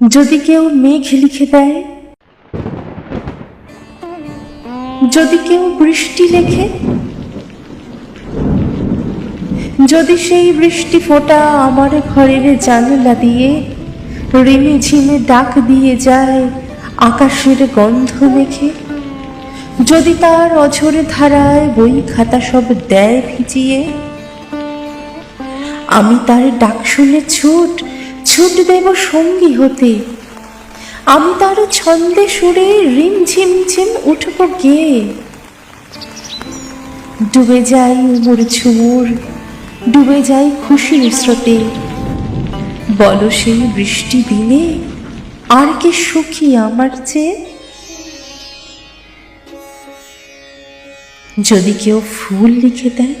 যদি কেউ মেঘ লিখে দেয়, যদি কেউ বৃষ্টি লেখে, যদি সেই বৃষ্টি ফোঁটা আমার ঘরের জানলা দিয়ে রিমে ঝিমে ডাক দিয়ে যায়, আকাশের গন্ধ মেখে, যদি তার অঝরে ধারায় বই খাতা সব দেয় ভিজিয়ে, আমি তার ডাক শুনে ছুট ছুট দেব সঙ্গী হতে। আমি তার ছন্দে সুরে রিম ঝিম ঝিম উঠব গেয়ে। ডুবে যাই উমর ঝুমুর, ডুবে যাই খুশির স্রোতে। বলো সেই বৃষ্টি দিনে আর কে সুখী আমার চেয়ে যদি কেউ ফুল লিখে দেয়?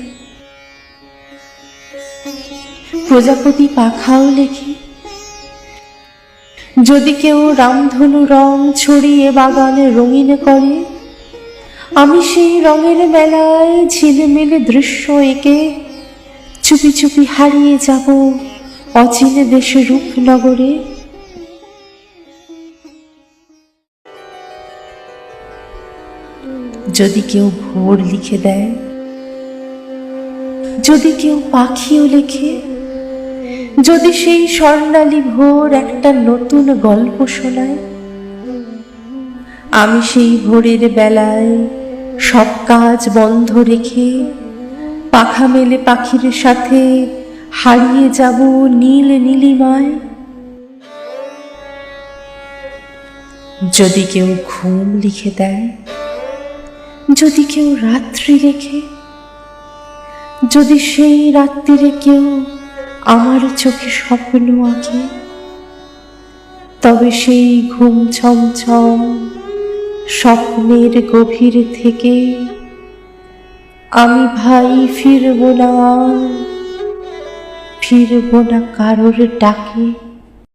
প্রজাপতি পাখাও লেখে। যদি কেউ রামধনু রং ছড়িয়ে বাগানে রঙিন করে, আমি সেই রঙের মেলায় ঝিলেমিলে দৃশ্য এঁকে চুপি চুপি হারিয়ে যাব অচিনে দেশে রূপনগরে। যদি কেউ ভোর লিখে দেয়, যদি কেউ পাখিও লেখে যদি সেই স্বর্ণালী ভোর একটা নতুন গল্প শোনায়, আমি সেই ভোরের বেলায় সব কাজ বন্ধ রেখে পাখা মেলে পাখির সাথে হারিয়ে যাব নীল নীলিমায়। যদি কেউ ঘুম লিখে দেয়, যদি কেউ রাত্রি রেখে, যদি সেই রাত্রিরে কেউ আমার চোখে স্বপ্ন আঁকে তবে সেই ঘুম ছমছম স্বপ্নের গভীর থেকে আমি ভাই ফিরব না ফিরব না কারোর ডাকে।